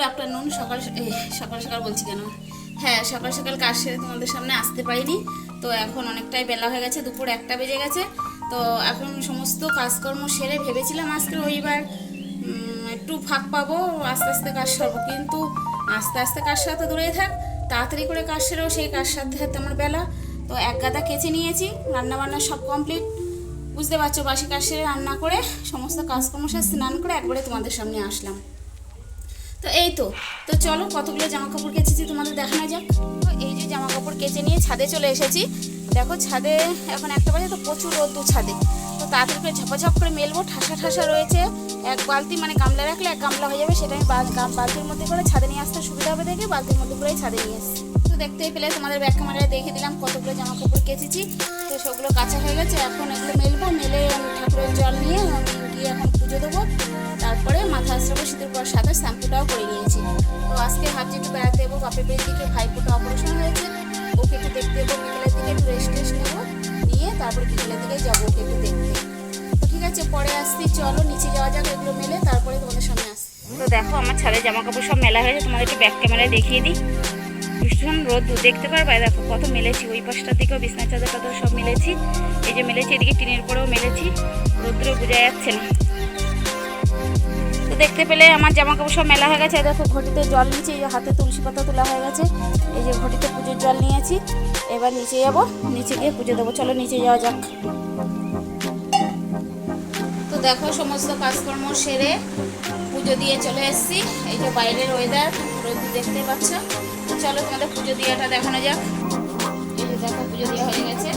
Good afternoon সকাল সকাল সকাল বলছি কেন? হ্যাঁ সকাল সকাল কাজ সেরে তোমাদের সামনে আসতে পারিনি। তো এখন অনেকটাই বেলা হয়ে গেছে, দুপুর একটা বেজে গেছে। তো এখন সমস্ত কাজকর্ম সেরে ভেবেছিলাম আজকে রবিবার। একটু ফাঁক পাবো, আস্তে আস্তে কাজ সারবো। কিন্তু আস্তে আস্তে কাজ সারতে দূরেই থাক, তাড়াতাড়ি করে কাজ সেরেও সেই কাজ সারতে সারতে আমার বেলা। তো এক গাদা কেচে নিয়েছি রান্না বান্না সব কমপ্লিট বুঝতে পারছ, বাসি কাজ সেরে রান্না করে, সমস্ত কাজকর্ম সেরে স্নান করে একবারে তোমাদের সামনে আসলাম। তো এই তো তো চলো কতগুলো জামা কাপড় কেচেছি তোমাদের দেখানো যাক। তো এই যে জামা কাপড় কেচে নিয়ে ছাদে চলে এসেছি। দেখো ছাদে এখন একটা বাজে তো প্রচুর রোদ্দুর ছাদে। তো তাড়াতাড়ি করে ঝপাঝপ করে মেলবো, ঠাসা ঠাসা রয়েছে। এক বালতি মানে গামলা রাখলে এক গামলা হয়ে যাবে, সেটা আমি গাম- বালতির মধ্যে করে ছাদে নিয়ে আসতে সুবিধা হবে দেখে, বালতির মধ্যে করেই ছাদে নিয়ে এসেছি। তো দেখতেই পেলে তোমাদের ব্যাক ক্যামেরায় দেখে দিলাম কতগুলো জামা কাপড় কেচেছি। তো সেগুলো কাঁচা হয়ে গেছে, এখন এগুলো মেলবো, মেলে ঠাকুরের জল নিয়ে গিয়ে এখন পুজো দেবো। তারপরে মাথা আশ্রাবো পর সাথে শ্যাম্পুটাও করে নিয়েছি। তো আজকে ভাবছি একটু বেড়াতে দেবো, বাপের বাড়ির দিকে ভাইফোঁটা অপারেশন হয়েছে। ওকে একটু দেখতে দেবো, বিকেলের দিকে একটু রেস্ট টেস্ট নেব। নিয়ে তারপরে বিকেলের দিকে যাব ওকে একটু দেখতে। তো ঠিক আছে, পরে আসছি, চলো নিচে যাওয়া যাক, এগুলো মেলে তারপরে তোমাদের সামনে আসছি। তো দেখো, আমার ছাদে জামা কাপড় সব মেলা হয়েছে, তোমাদের একটু ব্যাক ক্যামেরায় দেখিয়ে দিই। ভীষণ রোদ দেখতে পারবে দেখো, কত মেলেছি, ওই পাশটার দিকেও বিছনা চাদর টাদর সব মেলেছি। এই যে মেলেছি, এদিকে টিনের পরেও মেলেছি। রোদ্রে বোঝা যাচ্ছে না। দেখতে পেলে আমার জামা কাপড় সব মেলা হয়ে গেছে। দেখো ঘটিতে জল নিয়েছি, এই যে হাতে তুলসী পাতা তোলা হয়ে গেছে। এই যে ঘটিতে পুজোর জল নিয়েছি। এবার নিচে যাব, নিচে গিয়ে পুজো দেবো। চলো নিচে যাওয়া যাক। তো দেখো সমস্ত কাজকর্ম সেরে পুজো দিয়ে চলে এসেছি। এই যে বাইরের ওয়েদার রোদ দেখতে পাচ্ছ। চলো তোমাদের পুজো দিয়াটা দেখানো যাক। এই যে দেখো পুজো দেওয়া হয়ে গেছে।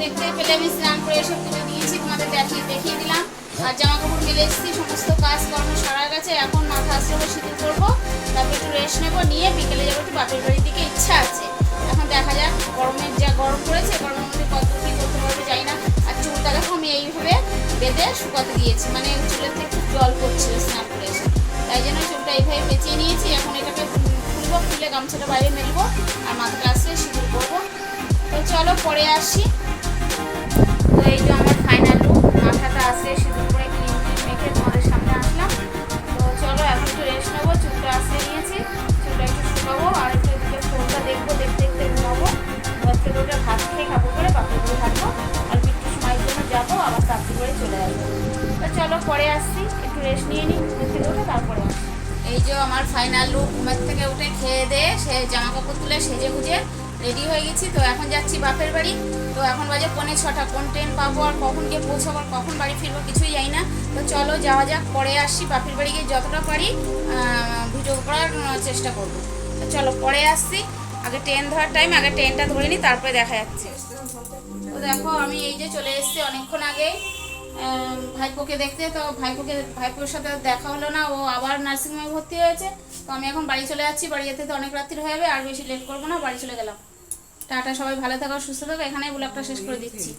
দেখতে পেলে আমি স্নান করে এসে পুজো দিয়েছি তোমাদের দেখিয়ে দেখিয়ে দিলাম। আর জামা কাপড় মেলে এসেছি, সমস্ত কাজ কাজকর্ম সারা গেছে এখন মাথা আসলে শীতল করব, তারপর একটু রেস্ট নেব, নিয়ে বিকেলে যাব, একটু বাপের বাড়ির দিকে ইচ্ছা আছে। এখন দেখা যাক, গরমের যা গরম পড়েছে, গরমের মধ্যে কত কী করতে পারবে যাই না। আর চুলটা দেখো, আমি এইভাবে বেঁধে শুকাতে দিয়েছি মানে চুলের থেকে জল পড়ছিল, স্নান করে এসে। তাই জন্য চুলটা এইভাবে পেঁচিয়ে নিয়েছি, এখন এটাকে খুলবো, খুলে গামছাটা বাইরে মেলবো, আর মাথাটা আসলে সিঁদুর করব। তো চলো, পরে আসি। তো এই যে আমার ফাইনাল লুক মাথাটা আসে চলো, পরে আসছি। একটু রেস্ট নিয়ে নিই থেকে উঠে তারপরে এই যে আমার ফাইনাল লুক ঘুমের থেকে উঠে খেয়ে দিয়ে সে জামা কাপড় তুলে সেজে গুজে রেডি হয়ে গেছি। তো এখন যাচ্ছি বাপের বাড়ি। তো এখন বাজে পৌনে ছটা, কোন ট্রেন পাবো আর কখন গিয়ে পৌঁছাবো আর কখন বাড়ি ফিরবো কিছুই যাই না। তো চলো, যাওয়া যাক, পরে আসছি বাপের বাড়ি গিয়ে যতটা পারি ভিডিও করার চেষ্টা করব। তো চলো, পরে আসছি। আগে ট্রেন ধরার টাইম আগে ট্রেনটা ধরে নিই, তারপরে দেখা যাচ্ছে। তো দেখো, আমি এই যে চলে এসেছি অনেকক্ষণ আগে। ভাইপোকে দেখতে, তো ভাইপোকে, ভাইপোর সাথে দেখা হলো না, ও আবার নার্সিংহোমে ভর্তি হয়েছে। তো আমি এখন বাড়ি চলে যাচ্ছি, বাড়ি যেতে তো অনেক রাত্রি হয়ে যাবে, আর বেশি লেট করব না, বাড়ি চলে গেলাম। টাটা, সবাই ভালো থাকো, সুস্থ থাকো এখানে ব্লগটা শেষ করে দিচ্ছি।